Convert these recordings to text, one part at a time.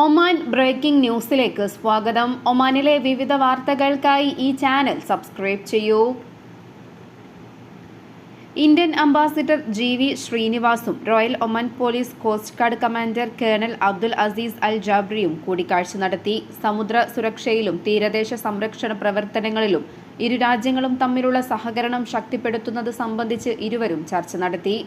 Oman breaking ന്യൂസിലേക്ക് സ്വാഗതം. ഒമാനിലെ വിവിധ വാർത്തകൾക്കായി ഈ ചാനൽ സബ്സ്ക്രൈബ് ചെയ്യൂ. Indian ambassador G V ശ്രീനിവാസും royal Oman police coast guard commander colonel Abdul Aziz Al ജാബ്രിയും കൂടിക്കാഴ്ച നടത്തി. സമുദ്ര സുരക്ഷയിലും തീരദേശ സംരക്ഷണ പ്രവർത്തനങ്ങളിലും ഇരു രാജ്യങ്ങളും തമ്മിലുള്ള സഹകരണം ശക്തിപ്പെടുത്തുന്നത് സംബന്ധിച്ച് ഇരുവരും ചർച്ച നടത്തി.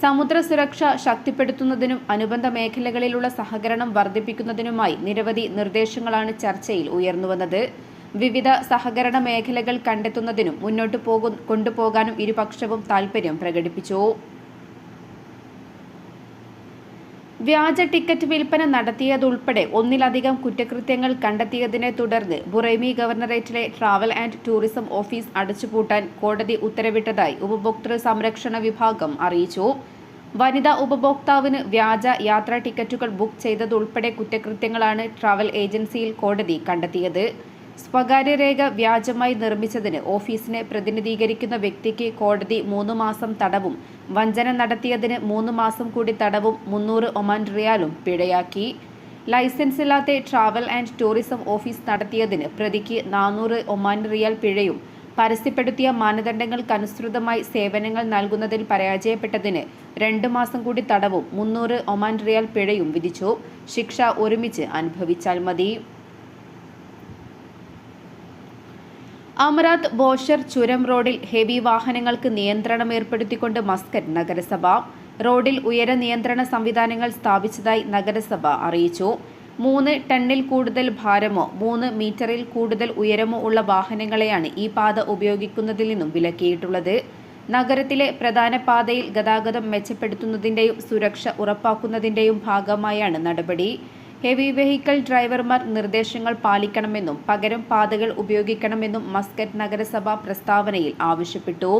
സമുദ്ര സുരക്ഷ ശക്തിപ്പെടുത്തുന്നതിനും അനുബന്ധ മേഖലകളിലുള്ള സഹകരണം വർദ്ധിപ്പിക്കുന്നതിനുമായി നിരവധി നിർദ്ദേശങ്ങളാണ് ചർച്ചയിൽ ഉയർന്നുവന്നത് വിവിധ സഹകരണ മേഖലകൾ കണ്ടെത്തുന്നതിനും മുന്നോട്ട് പോകു കൊണ്ടുപോകാനും ഇരുപക്ഷവും താൽപര്യം പ്രകടിപ്പിച്ചു. വ്യാജ ടിക്കറ്റ് വിൽപ്പന നടത്തിയതുൾപ്പെടെ ഒന്നിലധികം കുറ്റകൃത്യങ്ങൾ കണ്ടെത്തിയതിനെ തുടർന്ന് ബുറൈമി ഗവർണറേറ്റിലെ ട്രാവൽ ആൻഡ് ടൂറിസം ഓഫീസ് അടച്ചുപൂട്ടാൻ കോടതി ഉത്തരവിട്ടതായി ഉപഭോക്തൃ സംരക്ഷണ വിഭാഗം അറിയിച്ചു. വനിതാ ഉപഭോക്താവിന് വ്യാജ യാത്രാ ടിക്കറ്റുകൾ ബുക്ക് ചെയ്തതുൾപ്പെടെ കുറ്റകൃത്യങ്ങളാണ് ട്രാവൽ ഏജൻസിയിൽ കോടതി കണ്ടെത്തിയത്. സ്വകാര്യ രേഖ വ്യാജമായി നിർമ്മിച്ചതിന് ഓഫീസിനെ പ്രതിനിധീകരിക്കുന്ന വ്യക്തിക്ക് കോടതി മൂന്ന് മാസം തടവും വഞ്ചന നടത്തിയതിന് മൂന്ന് മാസം കൂടി തടവും മുന്നൂറ് ഒമാൻ റിയാലും പിഴയാക്കി. ലൈസൻസ് ഇല്ലാത്ത ട്രാവൽ ആൻഡ് ടൂറിസം ഓഫീസ് നടത്തിയതിന് പ്രതിക്ക് നാനൂറ് ഒമാൻ റിയാൽ പിഴയും. പരസ്യപ്പെടുത്തിയ മാനദണ്ഡങ്ങൾക്കനുസൃതമായി സേവനങ്ങൾ നൽകുന്നതിൽ പരാജയപ്പെട്ടതിന് രണ്ട് മാസം കൂടി തടവും മുന്നൂറ് ഒമാൻ റിയാൽ പിഴയും വിധിച്ചു. ശിക്ഷ ഒരുമിച്ച് അനുഭവിച്ചാൽ മതി. അമരാത്ത് ബോഷർ ചുരം റോഡിൽ ഹെവി വാഹനങ്ങൾക്ക് നിയന്ത്രണം ഏർപ്പെടുത്തിക്കൊണ്ട് മസ്കറ്റ് നഗരസഭ. റോഡിൽ ഉയര നിയന്ത്രണ സംവിധാനങ്ങൾ സ്ഥാപിച്ചതായി നഗരസഭ അറിയിച്ചു. മൂന്ന് ടണ്ണിൽ കൂടുതൽ ഭാരമോ മൂന്ന് മീറ്ററിൽ കൂടുതൽ ഉയരമോ ഉള്ള വാഹനങ്ങളെയാണ് ഈ പാത ഉപയോഗിക്കുന്നതിൽ നിന്നും വിലക്കിയിട്ടുള്ളത്. നഗരത്തിലെ പ്രധാന പാതയിൽ ഗതാഗതം മെച്ചപ്പെടുത്തുന്നതിന്റെയും സുരക്ഷ ഉറപ്പാക്കുന്നതിന്റെയും ഭാഗമായാണ് നടപടി. ഹെവി വെഹിക്കിൾ ഡ്രൈവർമാർ നിർദ്ദേശങ്ങൾ പാലിക്കണമെന്നും പകരം പാതകൾ ഉപയോഗിക്കണമെന്നും മസ്കറ്റ് നഗരസഭ പ്രസ്താവനയിൽ ആവശ്യപ്പെട്ടു.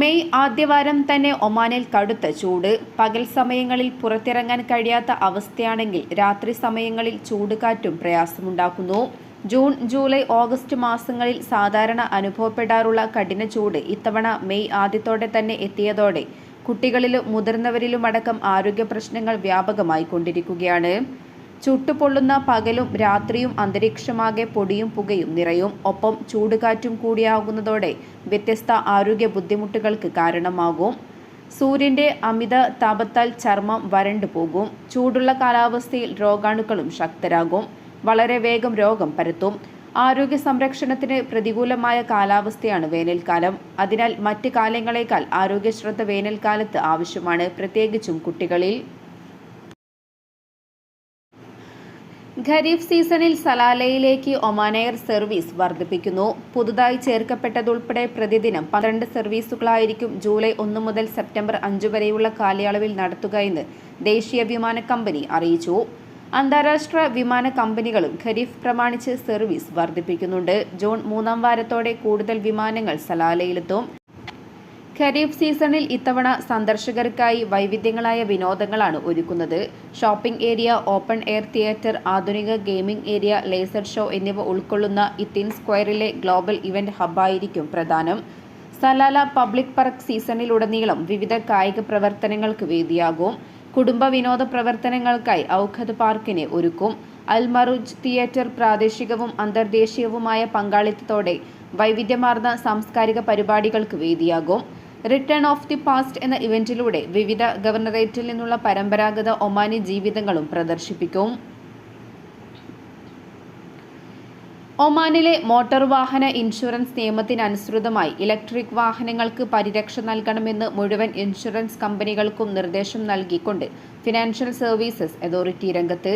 മെയ് ആദ്യവാരം തന്നെ ഒമാനിൽ കടുത്ത ചൂട്. പകൽ സമയങ്ങളിൽ പുറത്തിറങ്ങാൻ കഴിയാത്ത അവസ്ഥയാണെങ്കിൽ രാത്രി സമയങ്ങളിൽ ചൂടുകാറ്റും പ്രയാസമുണ്ടാക്കുന്നു. ജൂൺ ജൂലൈ ഓഗസ്റ്റ് മാസങ്ങളിൽ സാധാരണ അനുഭവപ്പെടാറുള്ള കഠിന ചൂട് ഇത്തവണ മെയ് ആദ്യത്തോടെ തന്നെ എത്തിയതോടെ കുട്ടികളിലും മുതിർന്നവരിലുമടക്കം ആരോഗ്യ പ്രശ്നങ്ങൾ വ്യാപകമായി കൊണ്ടിരിക്കുകയാണ്. ചുട്ടുപൊള്ളുന്ന പകലും രാത്രിയും അന്തരീക്ഷമാകെ പൊടിയും പുകയും നിറയും. ഒപ്പം ചൂടുകാറ്റും കൂടിയാകുന്നതോടെ വ്യത്യസ്ത ആരോഗ്യ ബുദ്ധിമുട്ടുകൾക്ക് കാരണമാകും. സൂര്യന്റെ അമിത താപത്താൽ ചർമ്മം വരണ്ടു പോകും. ചൂടുള്ള കാലാവസ്ഥയിൽ രോഗാണുക്കളും ശക്തരാകും. വളരെ വേഗം രോഗം പരത്തും. ആരോഗ്യ സംരക്ഷണത്തിന് പ്രതികൂലമായ കാലാവസ്ഥയാണ് വേനൽക്കാലം. അതിനാൽ മറ്റ് കാലങ്ങളേക്കാൾ ആരോഗ്യശ്രദ്ധ വേനൽക്കാലത്ത് ആവശ്യമാണ് പ്രത്യേകിച്ചും കുട്ടികളിൽ. ഖരീഫ് സീസണിൽ സലാലയിലേക്ക് ഒമാൻ എയർ സർവീസ് വർദ്ധിപ്പിക്കുന്നു. പുതുതായി ചേർക്കപ്പെട്ടതുൾപ്പെടെ പ്രതിദിനം പന്ത്രണ്ട് സർവീസുകളായിരിക്കും ജൂലൈ ഒന്ന് മുതൽ സെപ്റ്റംബർ അഞ്ച് വരെയുള്ള കാലയളവിൽ നടത്തുകയെന്ന് ദേശീയ വിമാന കമ്പനി അറിയിച്ചു. അന്താരാഷ്ട്ര വിമാന കമ്പനികളും ഖരീഫ് പ്രമാണിച്ച് സർവീസ് വർദ്ധിപ്പിക്കുന്നുണ്ട്. ജൂൺ മൂന്നാം വാരത്തോടെ കൂടുതൽ വിമാനങ്ങൾ സലാലയിലെത്തും. ഖരീഫ് സീസണിൽ ഇത്തവണ സന്ദർശകർക്കായി വൈവിധ്യങ്ങളായ വിനോദങ്ങളാണ് ഒരുക്കുന്നത്. Shopping area open air theatre ആധുനിക ഗെയിമിംഗ് ഏരിയ ലേസർ ഷോ എന്നിവ ഉൾക്കൊള്ളുന്ന ഇത്തിൻ സ്ക്വയറിലെ ഗ്ലോബൽ ഇവന്റ് ഹബ്ബായിരിക്കും പ്രധാനം. സലാല പബ്ലിക് പാർക്ക് സീസണിലുടനീളം വിവിധ കായിക പ്രവർത്തനങ്ങൾക്ക് വേദിയാകും. കുടുംബ വിനോദ പ്രവർത്തനങ്ങൾക്കായി ഔഖദ് പാർക്കിനെ ഒരുക്കും. അൽമറുജ് തിയേറ്റർ പ്രാദേശികവും അന്തർദേശീയവുമായ പങ്കാളിത്തത്തോടെ വൈവിധ്യമാർന്ന സാംസ്കാരിക പരിപാടികൾക്ക് വേദിയാകും. റിട്ടേൺ ഓഫ് ദി പാസ്റ്റ് എന്ന ഇവന്റിലൂടെ വിവിധ ഗവർണറേറ്റിൽ നിന്നുള്ള പരമ്പരാഗത ഒമാനി ജീവിതങ്ങളും പ്രദർശിപ്പിക്കും. ഒമാനിലെ മോട്ടോർ വാഹന ഇൻഷുറൻസ് നിയമത്തിനനുസൃതമായി ഇലക്ട്രിക് വാഹനങ്ങൾക്ക് പരിരക്ഷ നൽകണമെന്ന് മുഴുവൻ ഇൻഷുറൻസ് കമ്പനികൾക്കും നിർദ്ദേശം നൽകിക്കൊണ്ട് ഫിനാൻഷ്യൽ സർവീസസ് അതോറിറ്റി രംഗത്ത്.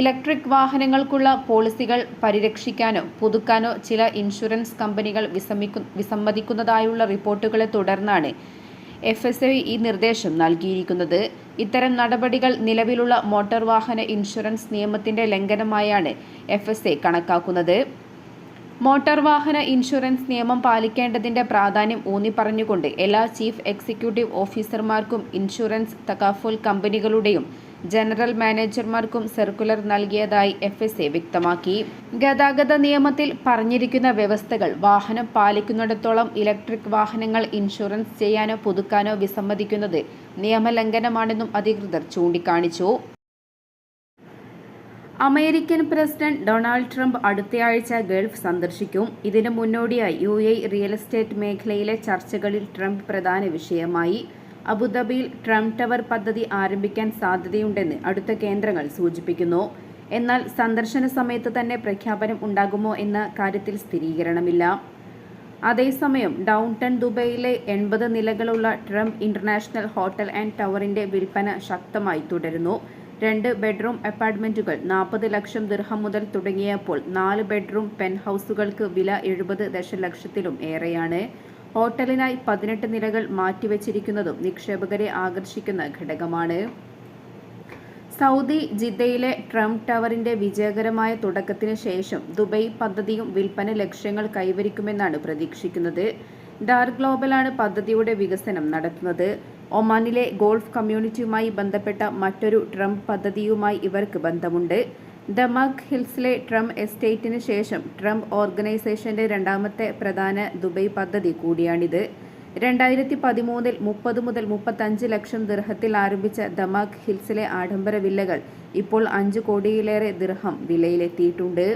ഇലക്ട്രിക് വാഹനങ്ങൾക്കുള്ള പോളിസികൾ പരിരക്ഷിക്കാനോ പുതുക്കാനോ ചില ഇൻഷുറൻസ് കമ്പനികൾ വിസമ്മിക്കു വിസമ്മതിക്കുന്നതായുള്ള റിപ്പോർട്ടുകളെ തുടർന്നാണ് എഫ് എസ് ഐ ഈ നിർദ്ദേശം നൽകിയിരിക്കുന്നത്. ഇത്തരം നടപടികൾ നിലവിലുള്ള മോട്ടോർ വാഹന ഇൻഷുറൻസ് നിയമത്തിന്റെ ലംഘനമായാണ് എഫ് എസ് ഐ കണക്കാക്കുന്നത്. മോട്ടോർ വാഹന ഇൻഷുറൻസ് നിയമം പാലിക്കേണ്ടതിന്റെ പ്രാധാന്യം ഊന്നി പറഞ്ഞുകൊണ്ട് എല്ലാ ചീഫ് എക്സിക്യൂട്ടീവ് ഓഫീസർമാർക്കും ഇൻഷുറൻസ് തകാഫുൽ കമ്പനികളുടെയും ജനറൽ മാനേജർമാർക്കും സർക്കുലർ നൽകിയതായി എഫ് എസ് എ വ്യക്തമാക്കി. ഗതാഗത നിയമത്തിൽ പറഞ്ഞിരിക്കുന്ന വ്യവസ്ഥകൾ വാഹനം പാലിക്കുന്നിടത്തോളം ഇലക്ട്രിക് വാഹനങ്ങൾ ഇൻഷുറൻസ് ചെയ്യാനോ പുതുക്കാനോ വിസമ്മതിക്കുന്നത് നിയമലംഘനമാണെന്നും അധികൃതർ ചൂണ്ടിക്കാണിച്ചു. അമേരിക്കൻ പ്രസിഡന്റ് ഡൊണാൾഡ് ട്രംപ് അടുത്തയാഴ്ച ഗൾഫ് സന്ദർശിക്കും. ഇതിനു മുന്നോടിയായി യു എ റിയൽ എസ്റ്റേറ്റ് മേഖലയിലെ ചർച്ചകളിൽ ട്രംപ് പ്രധാന വിഷയമായി. അബുദാബിയിൽ ട്രംപ് ടവർ പദ്ധതി ആരംഭിക്കാൻ സാധ്യതയുണ്ടെന്ന് അടുത്ത കേന്ദ്രങ്ങൾ സൂചിപ്പിക്കുന്നു. എന്നാൽ സന്ദർശന സമയത്ത് തന്നെ പ്രഖ്യാപനം ഉണ്ടാകുമോ എന്ന കാര്യത്തിൽ സ്ഥിരീകരണമില്ല. അതേസമയം ഡൗൺ ടൺ ദുബൈയിലെ എൺപത് നിലകളുള്ള ട്രംപ് ഇന്റർനാഷണൽ ഹോട്ടൽ ആൻഡ് ടവറിന്റെ വിൽപ്പന ശക്തമായി തുടരുന്നു. രണ്ട് ബെഡ്റൂം അപ്പാർട്ട്മെന്റുകൾ നാൽപ്പത് ലക്ഷം ദിർഹം മുതൽ തുടങ്ങിയപ്പോൾ നാല് ബെഡ്റൂം പെൻഹൗസുകൾക്ക് വില എഴുപത് ദശലക്ഷത്തിലും ഏറെയാണ്. ഹോട്ടലിനായി പതിനെട്ട് നിലകൾ മാറ്റിവെച്ചിരിക്കുന്നതും നിക്ഷേപകരെ ആകർഷിക്കുന്ന ഘടകമാണ്. സൗദി ജിദ്ദയിലെ ട്രംപ് ടവറിന്റെ വിജയകരമായ തുടക്കത്തിന് ശേഷം ദുബൈ പദ്ധതിയും വിൽപ്പന ലക്ഷ്യങ്ങൾ കൈവരിക്കുമെന്നാണ് പ്രതീക്ഷിക്കുന്നത്. ഡാർക്ക് ഗ്ലോബലാണ് പദ്ധതിയുടെ വികസനം നടത്തുന്നത്. ഒമാനിലെ ഗോൾഫ് കമ്മ്യൂണിറ്റിയുമായി ബന്ധപ്പെട്ട മറ്റൊരു ട്രംപ് പദ്ധതിയുമായി ഇവർക്ക് ബന്ധമുണ്ട്. ദമാക് ഹിൽസിലെ ട്രംപ് എസ്റ്റേറ്റിന് ശേഷം ട്രംപ് ഓർഗനൈസേഷന്റെ രണ്ടാമത്തെ പ്രധാന ദുബൈ പദ്ധതി കൂടിയാണിത്. രണ്ടായിരത്തി പതിമൂന്നിൽ മുപ്പത് മുതൽ മുപ്പത്തഞ്ച് ലക്ഷം ദിർഹത്തിൽ ആരംഭിച്ച ദമാക് ഹിൽസിലെ ആഡംബര വില്ലകൾ ഇപ്പോൾ അഞ്ച് കോടിയിലേറെ ദിർഹം വിലയിലെത്തിയിട്ടുണ്ട്.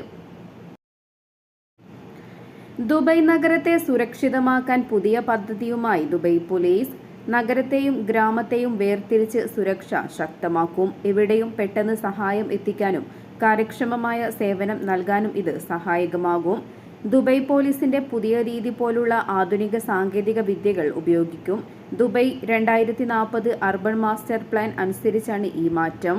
ദുബൈ നഗരത്തെ സുരക്ഷിതമാക്കാൻ പുതിയ പദ്ധതിയുമായി ദുബൈ പോലീസ് നഗരത്തെയും ഗ്രാമത്തെയും വേർതിരിച്ച് സുരക്ഷ ശക്തമാക്കും. എവിടെയും പെട്ടെന്ന് സഹായം എത്തിക്കാനും കാര്യക്ഷമമായ സേവനം നൽകാനും ഇത് സഹായകമാകും. ദുബൈ പോലീസിന്റെ പുതിയ രീതി പോലുള്ള ആധുനിക സാങ്കേതിക വിദ്യകൾ ഉപയോഗിക്കും. ദുബൈ രണ്ടായിരത്തി നാൽപ്പത് അർബൻ മാസ്റ്റർ പ്ലാൻ അനുസരിച്ചാണ് ഈ മാറ്റം.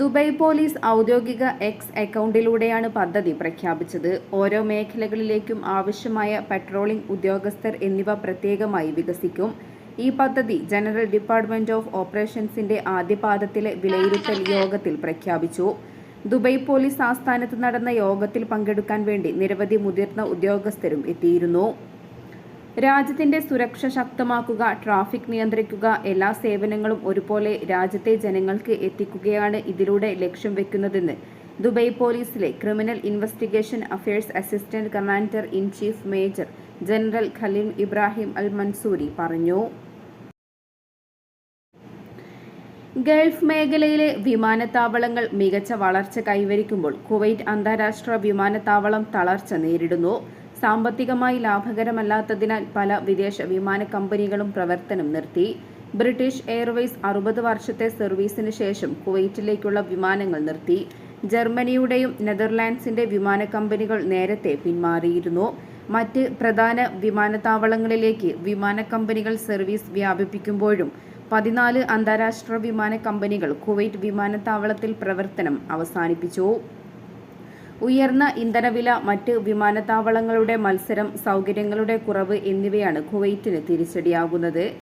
ദുബൈ പോലീസ് ഔദ്യോഗിക എക്സ് അക്കൗണ്ടിലൂടെയാണ് പദ്ധതി പ്രഖ്യാപിച്ചത്. ഓരോ മേഖലകളിലേക്കും ആവശ്യമായ പട്രോളിംഗ് ഉദ്യോഗസ്ഥർ എന്നിവ പ്രത്യേകമായി വികസിക്കും. ഈ പദ്ധതി ജനറൽ ഡിപ്പാർട്ട്മെന്റ് ഓഫ് ഓപ്പറേഷൻസിന്റെ ആദ്യപാദത്തിലെ വിലയിരുത്തൽ യോഗത്തിൽ പ്രഖ്യാപിച്ചു. ദുബൈ പോലീസ് ആസ്ഥാനത്ത് നടന്ന യോഗത്തിൽ പങ്കെടുക്കാൻ വേണ്ടി നിരവധി മുതിർന്ന ഉദ്യോഗസ്ഥരും എത്തിയിരുന്നു. രാജ്യത്തിന്റെ സുരക്ഷ ശക്തമാക്കുക ട്രാഫിക് നിയന്ത്രിക്കുക എല്ലാ സേവനങ്ങളും ഒരുപോലെ രാജ്യത്തെ ജനങ്ങൾക്ക് എത്തിക്കുകയാണ് ഇതിലൂടെ ലക്ഷ്യം വെക്കുന്നതെന്ന് ദുബൈ പോലീസിലെ criminal investigation affairs assistant commander in chief major general Khalil Ibrahim Al Mansoori പറഞ്ഞു. ഗൾഫ് മേഖലയിലെ വിമാനത്താവളങ്ങൾ മികച്ച വളർച്ച കൈവരിക്കുമ്പോൾ കുവൈറ്റ് അന്താരാഷ്ട്ര വിമാനത്താവളം തളർച്ച നേരിടുന്നു. സാമ്പത്തികമായി ലാഭകരമല്ലാത്തതിനാൽ പല വിദേശ വിമാന കമ്പനികളും പ്രവർത്തനം നിർത്തി. ബ്രിട്ടീഷ് എയർവേസ് അറുപത് വർഷത്തെ സർവീസിന് ശേഷം കുവൈറ്റിലേക്കുള്ള വിമാനങ്ങൾ നിർത്തി. ജർമ്മനിയുടെയും നെതർലാൻഡ്സിന്റെ വിമാന കമ്പനികൾ നേരത്തെ പിന്മാറിയിരുന്നു. മറ്റ് പ്രധാന വിമാനത്താവളങ്ങളിലേക്ക് വിമാന കമ്പനികൾ സർവീസ് വ്യാപിപ്പിക്കുമ്പോഴും പതിനാല് അന്താരാഷ്ട്ര വിമാന കമ്പനികൾ കുവൈറ്റ് വിമാനത്താവളത്തിൽ പ്രവർത്തനം അവസാനിപ്പിച്ചു. ഉയർന്ന ഇന്ധനവില മറ്റ് വിമാനത്താവളങ്ങളുടെ മത്സരം സൗകര്യങ്ങളുടെ കുറവ് എന്നിവയാണ് കുവൈറ്റിന് തിരിച്ചടിയാകുന്നത്.